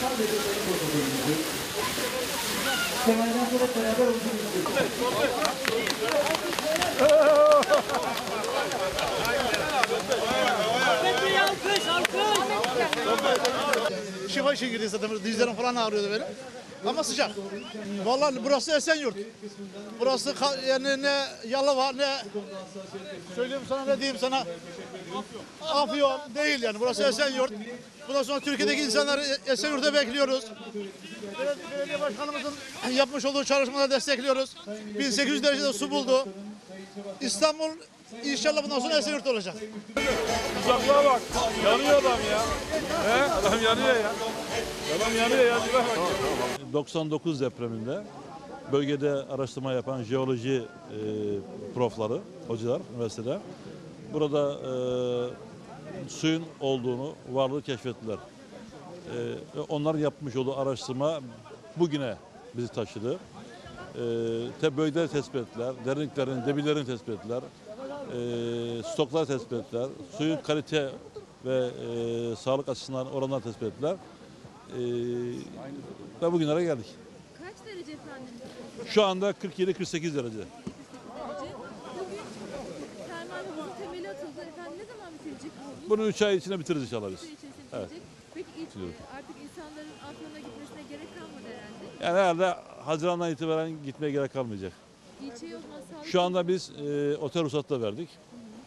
sadece benim protokolümüzdür. Temelden sonra beraber olduğumuz Şifa işe girdi zaten. Dizlerim falan ağrıyordu benim. Ama sıcak. Vallahi burası Esenyurt. Burası yani ne Yalova ne söyleyeyim sana ne diyeyim sana Afyon değil yani. Burası Esenyurt. Bundan sonra Türkiye'deki insanları Esenyurt'ta bekliyoruz. Belediye başkanımızın yapmış olduğu çalışmaları destekliyoruz. 1800 derecede su buldu. İstanbul inşallah bundan sonra Esenyurt olacak. Uzaklığa bak. Yanıyor adam ya. He? Adam yanıyor ya. Adam yanıyor ya. Bak. 99 depreminde bölgede araştırma yapan jeoloji e, profları, hocalar üniversitede burada e, suyun olduğunu, varlığı keşfettiler. E, onların yapmış olduğu araştırma bugüne bizi taşıdı. E, te bölgeleri tespit ettiler, derinliklerin, debilerini tespit ettiler, e, stoklar tespit ettiler, suyun kalite ve e, sağlık açısından oranlar tespit ettiler. E, ve bugünlere geldik. Kaç derece efendim? Şu anda 47-48 derece. 48 derece. Bunu 3 ay içinde bitiririz inşallah biz. Evet. Peki ilk, Bitiriyorum. artık insanların Afyon'a gitmesine gerek kalmadı herhalde. Yani herhalde Haziran'dan itibaren gitmeye gerek kalmayacak. İlçe yok sağlık Şu anda biz e, otel ruhsatı da verdik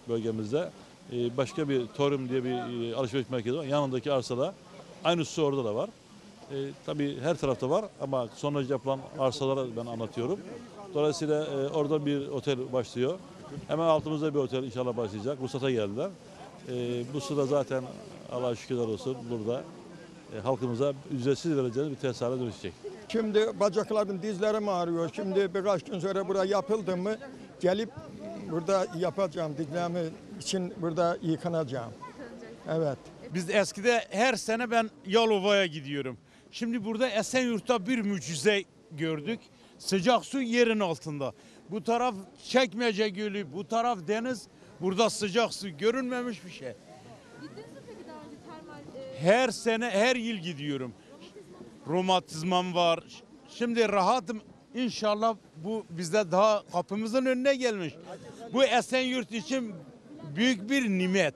bölgemizde. E, başka bir Torum diye bir e, alışveriş merkezi var. Yanındaki arsada. Aynısı orada da var. E, tabii her tarafta var ama sonra yapılan arsalara ben anlatıyorum. Dolayısıyla e, orada bir otel başlıyor. Hemen altımızda bir otel inşallah başlayacak. Ruhsata geldiler. E, bu sıra zaten Allah'a şükürler olsun burada e, halkımıza ücretsiz vereceğimiz bir tesisata dönüşecek. Şimdi bacaklarım, dizlerim ağrıyor. Şimdi birkaç gün sonra buraya yapıldı mı gelip burada yapacağım. Dizlerimi için burada yıkanacağım. Evet. Biz eskide her sene ben Yalova'ya gidiyorum. Şimdi burada Esenyurt'ta bir mucize gördük. Sıcak su yerin altında. Bu taraf Çekmece Gölü, bu taraf deniz. Burada sıcak su görünmemiş bir şey. Gittiniz mi peki daha önce termal e, Her sene, her yıl gidiyorum. Romatizmam var. Şimdi rahatım. İnşallah bu bizde daha kapımızın önüne gelmiş. Bu Esenyurt için büyük bir nimet.